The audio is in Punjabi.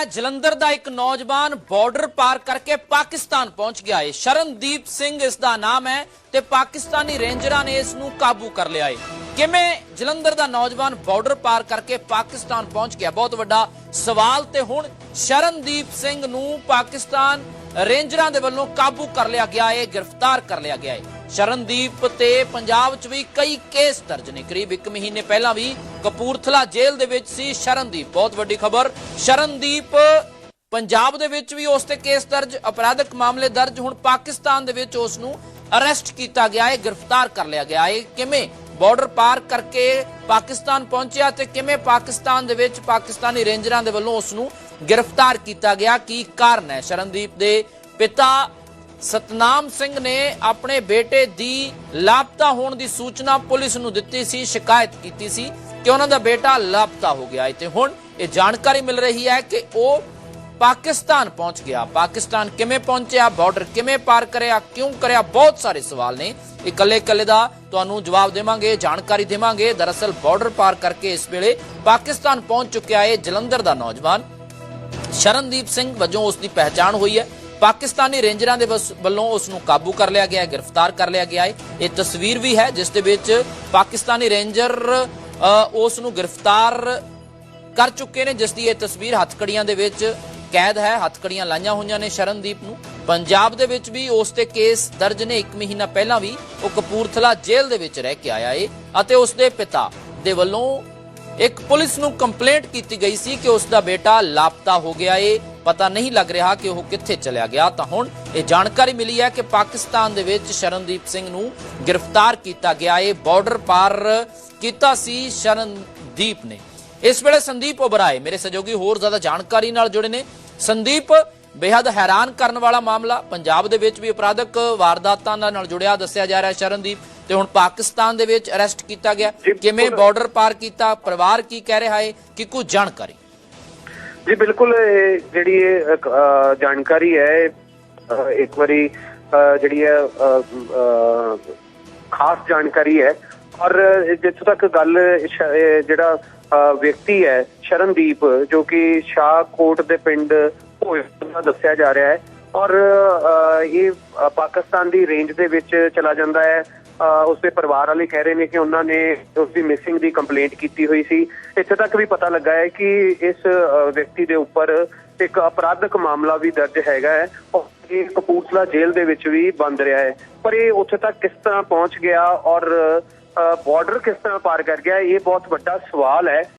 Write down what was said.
ਹੈ, ਜਲੰਧਰ ਦਾ ਇੱਕ ਨੌਜਵਾਨ ਬਾਰਡਰ ਪਾਰ ਕਰਕੇ ਪਾਕਿਸਤਾਨ ਪਹੁੰਚ ਗਿਆ ਹੈ ਸ਼ਰਨਦੀਪ ਸਿੰਘ ਇਸ ਦਾ ਨਾਮ ਹੈ ਤੇ ਪਾਕਿਸਤਾਨੀ ਰੇਂਜਰਾਂ ਨੇ ਇਸ ਨੂੰ ਕਾਬੂ ਕਰ ਲਿਆ ਹੈ ਕਿਵੇਂ ਜਲੰਧਰ ਦਾ ਨੌਜਵਾਨ ਬਾਰਡਰ ਪਾਰ ਕਰਕੇ ਪਾਕਿਸਤਾਨ ਪਹੁੰਚ ਗਿਆ? ਬਹੁਤ ਵੱਡਾ ਸਵਾਲ ਤੇ ਹੁਣ ਸ਼ਰਨਦੀਪ ਸਿੰਘ ਨੂੰ ਪਾਕਿਸਤਾਨ ਰੇਂਜਰਾਂ ਦੇ ਵੱਲੋਂ ਕਾਬੂ ਕਰ ਲਿਆ ਗਿਆ ਹੈ ਗ੍ਰਿਫਤਾਰ ਕਰ ਲਿਆ ਗਿਆ ਹੈ ਸ਼ਰਨਦੀਪ ਤੇ ਪੰਜਾਬ 'ਚ ਵੀ ਕਈ ਕੇਸ ਦਰਜ ਨੇ। ਕਰੀਬ 1 ਮਹੀਨੇ ਪਹਿਲਾਂ ਵੀ ਕਪੂਰਥਲਾ ਜੇਲ੍ਹ ਦੇ ਵਿੱਚ ਸੀ ਸ਼ਰਨਦੀਪ। ਬਹੁਤ ਵੱਡੀ ਖਬਰ, ਸ਼ਰਨਦੀਪ ਪੰਜਾਬ ਦੇ ਵਿੱਚ ਵੀ ਉਸ ਤੇ ਕੇਸ ਦਰਜ, ਅਪਰਾਧਿਕ ਮਾਮਲੇ ਦਰਜ। ਹੁਣ ਪਾਕਿਸਤਾਨ ਦੇ ਵਿੱਚ ਉਸ ਨੂੰ ਅਰੈਸਟ ਕੀਤਾ ਗਿਆ ਹੈ, ਗ੍ਰਿਫਤਾਰ ਕਰ ਲਿਆ ਗਿਆ ਹੈ। ਕਿਵੇਂ ਬਾਰਡਰ ਪਾਰ ਕਰਕੇ ਪਾਕਿਸਤਾਨ ਪਹੁੰਚਿਆ ਤੇ ਕਿਵੇਂ ਪਾਕਿਸਤਾਨ ਦੇ ਵਿੱਚ ਪਾਕਿਸਤਾਨੀ ਰੇਂਜਰਾਂ ਦੇ ਵੱਲੋਂ ਉਸ ਨੂੰ ਗ੍ਰਿਫਤਾਰ ਕੀਤਾ ਗਿਆ, ਕੀ ਕਾਰਨ ਹੈ? ਸ਼ਰਨਦੀਪ ਦੇ ਪਿਤਾ ਸਤਨਾਮ ਸਿੰਘ ਨੇ ਆਪਣੇ ਬੇਟੇ ਦੀ ਲਾਪਤਾ ਹੋਣ ਦੀ ਸੂਚਨਾ ਪੁਲਿਸ ਨੂੰ ਦਿੱਤੀ ਸੀ, ਸ਼ਿਕਾਇਤ ਕੀਤੀ ਸੀ ਕਿ ਉਹਨਾਂ ਦਾ ਬੇਟਾ ਲਾਪਤਾ ਹੋ ਗਿਆ ਹੈ। ਤੇ ਹੁਣ ਇਹ ਜਾਣਕਾਰੀ ਮਿਲ ਰਹੀ ਹੈ ਕਿ ਉਹ ਪਾਕਿਸਤਾਨ ਪਹੁੰਚ ਗਿਆ। ਪਾਕਿਸਤਾਨ ਕਿਵੇਂ ਪਹੁੰਚਿਆ ਬਾਰਡਰ ਕਿਵੇਂ ਪਾਰ ਕਰਿਆ, ਕਿਉਂ ਕਰਿਆ, ਬਹੁਤ ਸਾਰੇ ਸਵਾਲ ਨੇ। ਇਕੱਲੇ ਇਕੱਲੇ ਦਾ ਤੁਹਾਨੂੰ ਜਵਾਬ ਦੇਵਾਂਗੇ, ਜਾਣਕਾਰੀ ਦੇਵਾਂਗੇ। ਦਰਅਸਲ ਬਾਰਡਰ ਪਾਰ ਕਰਕੇ ਇਸ ਵੇਲੇ ਪਾਕਿਸਤਾਨ ਪਹੁੰਚ ਚੁੱਕਿਆ ਹੈ ਜਲੰਧਰ ਦਾ ਨੌਜਵਾਨ। ਸ਼ਰਨਦੀਪ ਸਿੰਘ ਵਜੋਂ ਉਸ ਦੀ ਪਹਿਚਾਣ ਹੋਈ ਹੈ। ਪਾਕਿਸਤਾਨੀ ਰੇਂਜਰਾਂ ਦੇ ਵੱਲੋਂ ਉਸ ਨੂੰ ਕਾਬੂ ਕਰ ਲਿਆ ਗਿਆ ਹੈ, ਗ੍ਰਿਫਤਾਰ ਕਰ ਲਿਆ ਗਿਆ ਹੈ। ਇਹ ਤਸਵੀਰ ਵੀ ਹੈ, ਜਿਸ ਦੇ ਵਿੱਚ ਪਾਕਿਸਤਾਨੀ ਰੇਂਜਰ ਉਸ ਨੂੰ ਗ੍ਰਿਫਤਾਰ ਕਰ ਚੁੱਕੇ ਨੇ, ਜਿਸ ਦੀ ਇਹ ਤਸਵੀਰ ਹੱਥਕੜੀਆਂ ਦੇ ਵਿੱਚ ਕੈਦ ਹੈ। ਹੱਥਕੜੀਆਂ ਲਾਈਆਂ ਹੋਈਆਂ ਨੇ ਸ਼ਰਨਦੀਪ ਨੂੰ। ਪੰਜਾਬ ਦੇ ਵਿੱਚ ਵੀ ਉਸ ਤੇ ਕੇਸ ਦਰਜ ਨੇ। 1 ਮਹੀਨਾ ਪਹਿਲਾਂ ਵੀ ਉਹ ਕਪੂਰਥਲਾ ਜੇਲ੍ਹ ਦੇ ਵਿੱਚ ਰਹਿ ਕੇ ਆਇਆ ਏ ਅਤੇ ਉਸ ਦੇ ਪਿਤਾ ਦੇ ਵੱਲੋਂ ਇੱਕ ਪੁਲਿਸ ਨੂੰ ਕੰਪਲੇਂਟ ਕੀਤੀ ਗਈ ਸੀ ਕਿ ਉਸ ਦਾ ਬੇਟਾ ਲਾਪਤਾ ਹੋ ਗਿਆ ਏ। ਪਤਾ ਨਹੀਂ ਲੱਗ ਰਿਹਾ ਕਿ ਉਹ ਕਿੱਥੇ ਚਲਿਆ ਗਿਆ। ਤਾਂ ਹੁਣ ਇਹ ਜਾਣਕਾਰੀ ਮਿਲੀ ਹੈ ਕਿ ਪਾਕਿਸਤਾਨ ਦੇ ਵਿੱਚ ਸ਼ਰਨਦੀਪ ਸਿੰਘ ਨੂੰ ਗ੍ਰਿਫਤਾਰ ਕੀਤਾ ਗਿਆ ਏ। ਬਾਰਡਰ ਪਾਰ ਕੀਤਾ ਸੀ ਸ਼ਰਨਦੀਪ ਨੇ। ਇਸ ਵੇਲੇ ਸੰਦੀਪ ਉਬਰਾਏ ਮੇਰੇ ਸਹਿਯੋਗੀ ਹੋਰ ਜ਼ਿਆਦਾ ਜਾਣਕਾਰੀ ਨਾਲ ਜੁੜੇ ਨੇ। ਸੰਦੀਪ ਬੇहद ਹੈਰਾਨ ਕਰਨ ਵਾਲਾ ਮਾਮਲਾ। ਪੰਜਾਬ ਦੇ ਵਿੱਚ ਵੀ ਅਪਰਾਧਕ ਵਾਰਦਾਤਾਂ ਨਾਲ ਜੁੜਿਆ, ਦੱਸਿਆ ਜਾ ਰਿਹਾ ਸ਼ਰਨਦੀਪ। ਤੇ ਹੁਣ ਪਾਕਿਸਤਾਨ ਦੇ ਵਿੱਚ ਅਰੈਸਟ ਕੀਤਾ ਗਿਆ। ਕਿਵੇਂ। ਬਾਰਡਰ ਪਾਰ ਕੀਤਾ? ਪਰਿਵਾਰ ਕੀ ਕਹਿ ਰਿਹਾ ਹੈ? ਕਿ ਕੁਝ ਜਾਣਕਾਰੀ? ਜੀ ਬਿਲਕੁਲ ਜਿਹੜੀ ਇਹ ਜਾਣਕਾਰੀ ਹੈ ਇੱਕ ਵਾਰੀ ਜਿਹੜੀ ਹੈ ਖਾਸ ਜਾਣਕਾਰੀ ਹੈ। ਔਰ ਜਿੱਥੋਂ ਤੱਕ ਗੱਲ ਜਿਹੜਾ ਵਿਅਕਤੀ ਹੈ ਸ਼ਰਨਦੀਪ ਜੋ ਕਿ ਸ਼ਾਹਕੋਟ ਦੇ ਪਿੰਡ ਦਾ ਦੱਸਿਆ ਜਾ ਰਿਹਾ ਹੈ। ਔਰ ਇਹ ਪਾਕਿਸਤਾਨ ਦੀ ਰੇਂਜ ਦੇ ਵਿੱਚ ਚਲਾ ਜਾਂਦਾ ਹੈ। ਉਸਦੇ ਪਰਿਵਾਰ ਵਾਲੇ ਕਹਿ ਰਹੇ ਨੇ ਕਿ ਉਹਨਾਂ ਨੇ ਉਸ ਦੀ ਮਿਸਿੰਗ ਦੀ ਕੰਪਲੇਂਟ ਕੀਤੀ ਹੋਈ ਸੀ। ਇੱਥੇ ਤੱਕ ਵੀ ਪਤਾ ਲੱਗਾ ਹੈ ਕਿ ਇਸ ਵਿਅਕਤੀ ਦੇ ਉੱਪਰ ਇੱਕ ਅਪਰਾਧਿਕ ਮਾਮਲਾ ਵੀ ਦਰਜ ਹੈਗਾ ਹੈ ਔਰ ਇਹ ਕਪੂਰਥਲਾ ਜੇਲ੍ਹ ਦੇ ਵਿੱਚ ਵੀ ਬੰਦ ਰਿਹਾ ਹੈ। ਪਰ ਇਹ ਉੱਥੇ ਤੱਕ ਕਿਸ ਤਰ੍ਹਾਂ ਪਹੁੰਚ ਗਿਆ ਔਰ ਬਾਰਡਰ ਕਿਸ ਤਰ੍ਹਾਂ ਪਾਰ ਕਰ ਗਿਆ, ਇਹ ਬਹੁਤ ਵੱਡਾ ਸਵਾਲ ਹੈ।